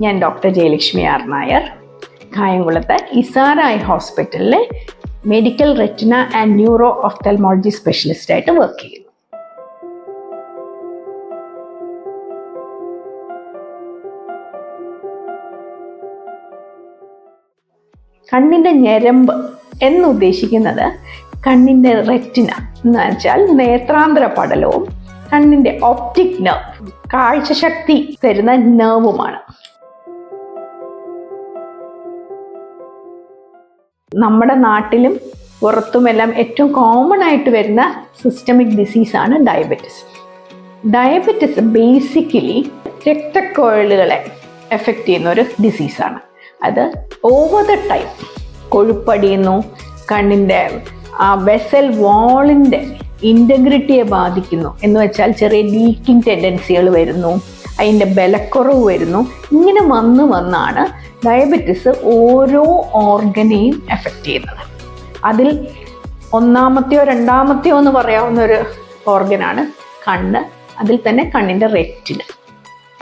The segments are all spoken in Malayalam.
ഞാൻ ഡോക്ടർ ജയലക്ഷ്മി ആർ നായർ. കായംകുളത്ത് ഇസാറായ് ഹോസ്പിറ്റലിലെ medical retina and neuro ophthalmology സ്പെഷ്യലിസ്റ്റായിട്ട് work ചെയ്യുന്നു. കണ്ണിന്റെ ഞരമ്പ് എന്നുദ്ദേശിക്കുന്നത് കണ്ണിന്റെ റെറ്റിന എന്ന് വെച്ചാൽ നേത്രാന്തര പടലവും കണ്ണിന്റെ ഓപ്റ്റിക് നെർവ് കാഴ്ചശക്തി തരുന്ന നെർവുമാണ് നമ്മുടെ നാട്ടിലും പുറത്തുമെല്ലാം ഏറ്റവും കോമൺ ആയിട്ട് വരുന്ന സിസ്റ്റമിക് ഡിസീസാണ് ഡയബറ്റിസ് ഡയബറ്റിസ് ബേസിക്കലി രക്തക്കൊഴലുകളെ എഫക്റ്റ് ചെയ്യുന്ന ഒരു ഡിസീസാണ് അത് ഓവർ ദ ടൈം കൊഴുപ്പടിയുന്നു കണ്ണിന്റെ ആ വെസൽ വാളിന്റെ ഇന്റഗ്രിറ്റിയെ ബാധിക്കുന്നു. എന്ന് വെച്ചാൽ ചെറിയ ലീക്കിംഗ് ടെൻഡൻസികൾ വരുന്നു. അതിന്റെ ബലക്കുറവ് വരുന്നു. ഇങ്ങനെ വന്ന് വന്നാണ് ഡയബറ്റിസ് ഓരോ ഓർഗനെയും എഫക്റ്റ് ചെയ്യുന്നത്. അതിൽ ഒന്നാമത്തെയോ രണ്ടാമത്തെയോ എന്ന് പറയാവുന്ന ഒരു ഓർഗനാണ് കണ്ണ്. അതിൽ തന്നെ കണ്ണിന്റെ റെറ്റിന്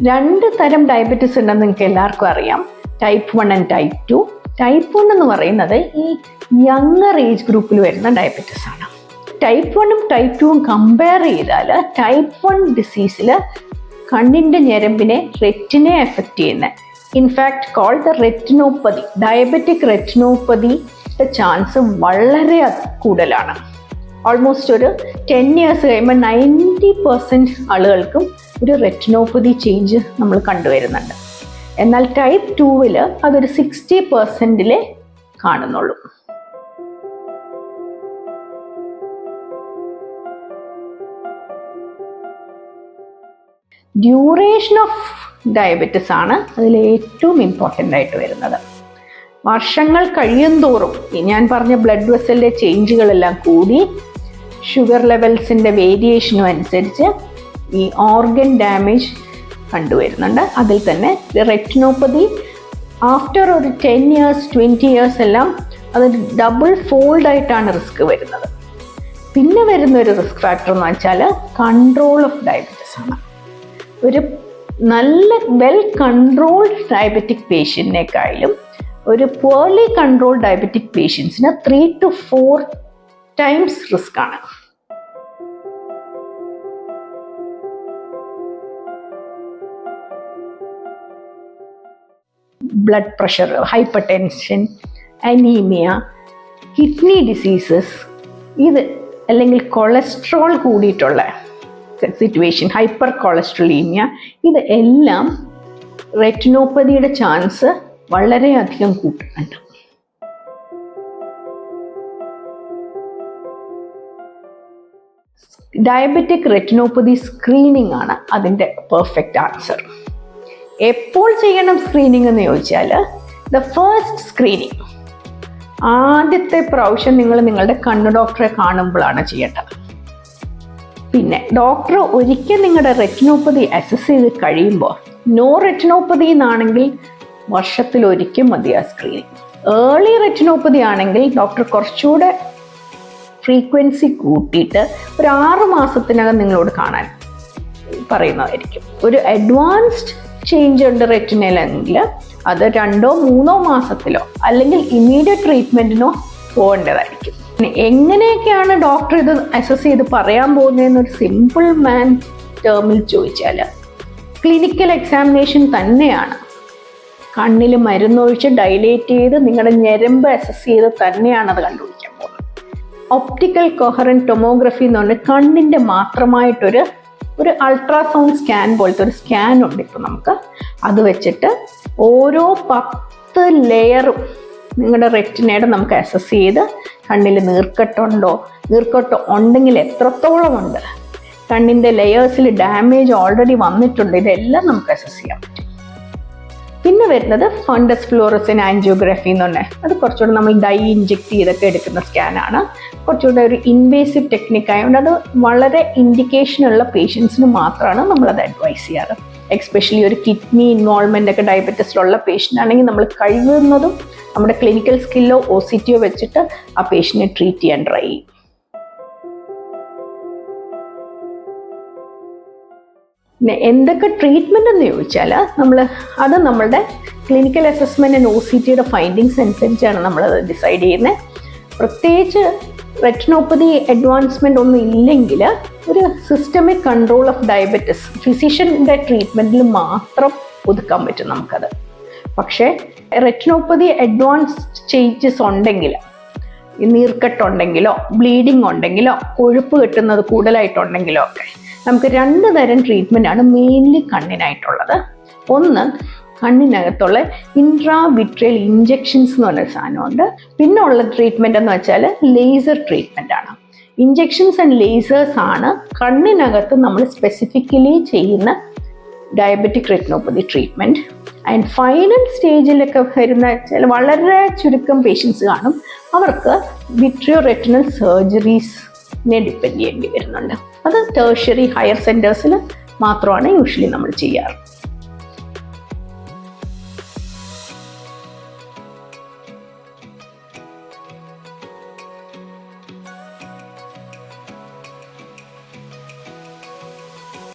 രണ്ട് തരം ഡയബറ്റിസ് ഉണ്ടെന്ന് നിങ്ങൾക്ക് എല്ലാവർക്കും അറിയാം. Type one and type two type one എന്ന് പറയുന്നത് ഈ യങ്ങർ ഏജ് ഗ്രൂപ്പിൽ വരുന്ന ഡയബറ്റിസ് ആണ് ടൈപ്പ് വണ്ണും ടൈപ്പ് ടുവും കമ്പയർ ചെയ്താൽ ടൈപ്പ് വൺ ഡിസീസിൽ കണ്ണിന്റെ ഞരമ്പിനെ റെറ്റിനെ എഫക്റ്റ് ചെയ്യുന്ന. In fact call the retinopathy diabetic retinopathy chance വളരെ കൂടുതലാണ്. ഓൾമോസ്റ്റ് ഒരു ടെൻ ഇയേഴ്സ് കഴിയുമ്പോൾ നയന്റി പെർസെന്റ് ആളുകൾക്കും ഒരു റെറ്റിനോപ്പതി ചേഞ്ച് നമ്മൾ കണ്ടുവരുന്നുണ്ട്. എന്നാൽ ടൈപ്പ് ടൂവിൽ അതൊരു സിക്സ്റ്റി പെർസെന്റിലേ കാണുന്നുള്ളൂ. ഡ്യൂറേഷൻ ഓഫ് ഡയബറ്റിസ് ആണ് അതിൽ ഏറ്റവും ഇമ്പോർട്ടന്റ് ആയിട്ട് വരുന്നത്. വർഷങ്ങൾ കഴിയും തോറും ഞാൻ പറഞ്ഞ ബ്ലഡ് വെസലിന്റെ ചേഞ്ചുകളെല്ലാം കൂടി ഷുഗർ ലെവൽസിന്റെ വേരിയേഷനും അനുസരിച്ച് ഈ ഓർഗൻ ഡാമേജ് കണ്ടുവരുന്നുണ്ട്. അതിൽ തന്നെ റെറ്റിനോപ്പതി ആഫ്റ്റർ ഒരു ടെൻ ഇയേഴ്സ് ട്വന്റി ഇയേഴ്സ് എല്ലാം അത് ഡബിൾ ഫോൾഡ് ആയിട്ടാണ് റിസ്ക് വരുന്നത്. പിന്നെ വരുന്ന ഒരു റിസ്ക് ഫാക്ടർ എന്ന് വെച്ചാൽ കൺട്രോൾ ഓഫ് ഡയബറ്റിസ് ആണ്. ഒരു നല്ല വെൽ കൺട്രോൾഡ് ഡയബറ്റിക് പേഷ്യന്റിനേക്കാളും ഒരു പോർലി കൺട്രോൾഡ് ഡയബറ്റിക് പേഷ്യൻസിന് three two four times risk ആണ്. Blood pressure hypertension anaemia kidney diseases ഇത് അല്ലെങ്കിൽ കൊളസ്ട്രോൾ കൂടിയിട്ടുള്ള സിറ്റുവേഷൻ ഹൈപ്പർ കൊളസ്ട്രോളീമിയ ഇത് എല്ലാം റെറ്റിനോപ്പതിയുടെ ചാൻസ് വളരെയധികം കൂട്ടുന്നുണ്ട്. ഡയബറ്റിക് റെറ്റിനോപ്പതി സ്ക്രീനിങ് ആണ് അതിന്റെ പെർഫെക്റ്റ് ആൻസർ എപ്പോൾ ചെയ്യണം സ്ക്രീനിങ് എന്ന് ചോദിച്ചാൽ ദ ഫസ്റ്റ് സ്ക്രീനിങ് ആദ്യത്തെ പ്രാവശ്യം നിങ്ങൾ നിങ്ങളുടെ കണ്ണു ഡോക്ടറെ കാണുമ്പോഴാണ് ചെയ്യേണ്ടത്. പിന്നെ ഡോക്ടർ ഒരിക്കൽ നിങ്ങളുടെ റെറ്റിനോപ്പതി അസസ് ചെയ്ത് കഴിയുമ്പോൾ നോ റെറ്റിനോപ്പതി എന്നാണെങ്കിൽ വർഷത്തിൽ ഒരിക്കൽ മതി ആ സ്ക്രീനിങ് ഏർലി റെറ്റിനോപ്പതി ആണെങ്കിൽ ഡോക്ടർ കുറച്ചുകൂടെ ഫ്രീക്വൻസി കൂട്ടിയിട്ട് ഒരു ആറ് മാസത്തിനകം നിങ്ങളോട് കാണാൻ പറയുന്നതായിരിക്കും. ഒരു അഡ്വാൻസ്ഡ് ചേഞ്ച് ഉണ്ട് റെറ്റിനയിലെങ്കിൽ അത് രണ്ടോ മൂന്നോ മാസത്തിലോ അല്ലെങ്കിൽ ഇമ്മീഡിയറ്റ് ട്രീറ്റ്മെന്റിനോ പോകേണ്ടതായിരിക്കും. എങ്ങനെയൊക്കെയാണ് ഡോക്ടർ ഇത് അസസ് ചെയ്ത് പറയാൻ പോകുന്നതെന്ന് ഒരു സിമ്പിൾ മാൻ ടേമിൽ ചോദിച്ചാൽ ക്ലിനിക്കൽ എക്സാമിനേഷൻ തന്നെയാണ്. കണ്ണിൽ മരുന്നൊഴിച്ച് ഡൈലേറ്റ് ചെയ്ത് നിങ്ങളുടെ ഞരമ്പ് അസസ് ചെയ്ത് തന്നെയാണ് അത് കണ്ടുപിടിക്കാൻ പോകുന്നത്. ഒപ്റ്റിക്കൽ കൊഹറൻ ടൊമോഗ്രഫി എന്ന് പറഞ്ഞാൽ കണ്ണിന്റെ മാത്രമായിട്ടൊരു ഒരു അൾട്രാസൗണ്ട് സ്കാൻ പോലത്തെ ഒരു സ്കാൻ ഉണ്ട് ഇപ്പോൾ നമുക്ക്. അത് വെച്ചിട്ട് ഓരോ പത്ത് ലെയറും നിങ്ങളുടെ റെറ്റിനയുടെ നമുക്ക് അസസ് ചെയ്ത് കണ്ണിൽ നീർക്കെട്ടുണ്ടോ? നീർക്കെട്ട് ഉണ്ടെങ്കിൽ എത്രത്തോളം ഉണ്ട്? കണ്ണിന്റെ ലെയേഴ്സിൽ ഡാമേജ് ഓൾറെഡി വന്നിട്ടുണ്ട്. ഇതെല്ലാം നമുക്ക് അസസ് ചെയ്യാം. പിന്നെ വരുന്നത് ഫണ്ടസ് ഫ്ലോറസിൻ ആൻജിയോഗ്രഫി എന്ന് പറഞ്ഞാൽ അത് കുറച്ചുകൂടെ നമ്മൾ ഡൈ ഇഞ്ചെക്ട് ചെയ്തൊക്കെ എടുക്കുന്ന സ്കാനാണ് കുറച്ചുകൂടെ ഒരു ഇൻവേസീവ് ടെക്നിക്കായതുകൊണ്ട് അത് വളരെ ഇൻഡിക്കേഷനുള്ള പേഷ്യൻസിന് മാത്രമാണ് നമ്മളത് അഡ്വൈസ് ചെയ്യാറ്. എക്സ്പെഷ്യലി ഒരു കിഡ്നി ഇൻവോൾവ്മെന്റ് ഒക്കെ ഡയബറ്റീസിലുള്ള പേഷ്യന്റ് ആണെങ്കിൽ നമ്മൾ കഴിയുന്നതും നമ്മുടെ ക്ലിനിക്കൽ സ്കില്ലോ ഒ സി ടിയോ വെച്ചിട്ട് ആ പേഷ്യന്റിനെ ട്രീറ്റ് ചെയ്യാൻ ട്രൈ ചെയ്യും. പിന്നെ എന്തൊക്കെ ട്രീറ്റ്മെന്റ് എന്ന് ചോദിച്ചാൽ നമ്മൾ അത് നമ്മളുടെ clinical assessment and O C ടിയുടെ ഫൈൻഡിങ്സ് അനുസരിച്ചാണ് നമ്മളത് ഡിസൈഡ് ചെയ്യുന്നത്. പ്രത്യേകിച്ച് റെറ്റിനോപ്പതി അഡ്വാൻസ്മെന്റ് ഒന്നും ഇല്ലെങ്കിൽ ഒരു സിസ്റ്റമിക് കൺട്രോൾ ഓഫ് ഡയബറ്റിസ് ഫിസിഷ്യന്റെ ട്രീറ്റ്മെന്റിൽ മാത്രം ഒതുക്കാൻ പറ്റും നമുക്കത്. പക്ഷേ റെറ്റിനോപ്പതി അഡ്വാൻസ്ഡ് ചേഞ്ചസ് ഉണ്ടെങ്കിൽ നീർക്കെട്ടുണ്ടെങ്കിലോ ബ്ലീഡിംഗ് ഉണ്ടെങ്കിലോ കൊഴുപ്പ് കെട്ടുന്നത് കൂടുതലായിട്ടുണ്ടെങ്കിലോ ഒക്കെ നമുക്ക് രണ്ട് തരം ട്രീറ്റ്മെന്റ് മെയിൻലി കണ്ണിനായിട്ടുള്ളത്. ഒന്ന് കണ്ണിനകത്തുള്ള ഇൻട്രാ വിട്രേൽ ഇഞ്ചെക്ഷൻസ് എന്ന് പറഞ്ഞ സാധനമുണ്ട്. പിന്നെ ഉള്ള ട്രീറ്റ്മെന്റ് എന്ന് വെച്ചാൽ ലേസർ ട്രീറ്റ്മെന്റ് ആണ്. ഇഞ്ചെക്ഷൻസ് ആൻഡ് ലേസേഴ്സ് ആണ് കണ്ണിനകത്ത് നമ്മൾ സ്പെസിഫിക്കലി ചെയ്യുന്ന diabetic retinopathy treatment and final സ്റ്റേജിലൊക്കെ വരുന്ന ചില വളരെ ചുരുക്കം പേഷ്യൻസ് കാണും. അവർക്ക് വിട്രിയോ റെറ്റിനൽ സർജറീസിനെ ഡിപ്പെൻഡ് ചെയ്യേണ്ടി വരുന്നുണ്ട്. അത് ടേഴ്ഷറി ഹയർ സെന്റേഴ്സിൽ മാത്രമാണ് യൂഷ്വലി നമ്മൾ ചെയ്യാറ്.